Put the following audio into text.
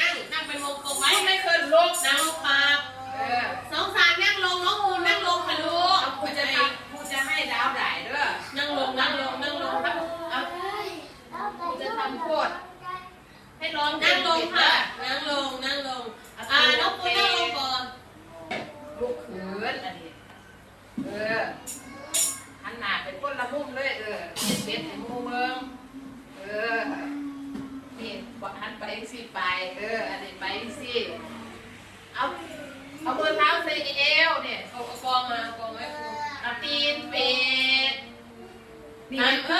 นั่ง นั่งเป็นวงกลมไว้ไม่เคยลุกนั่งปาก สิไปเอออันนี้ไปสิเอาเอามือเท้าใส่เอวเนี่ยเกองมากองไว้อ่ตีนเป็ดนี่เ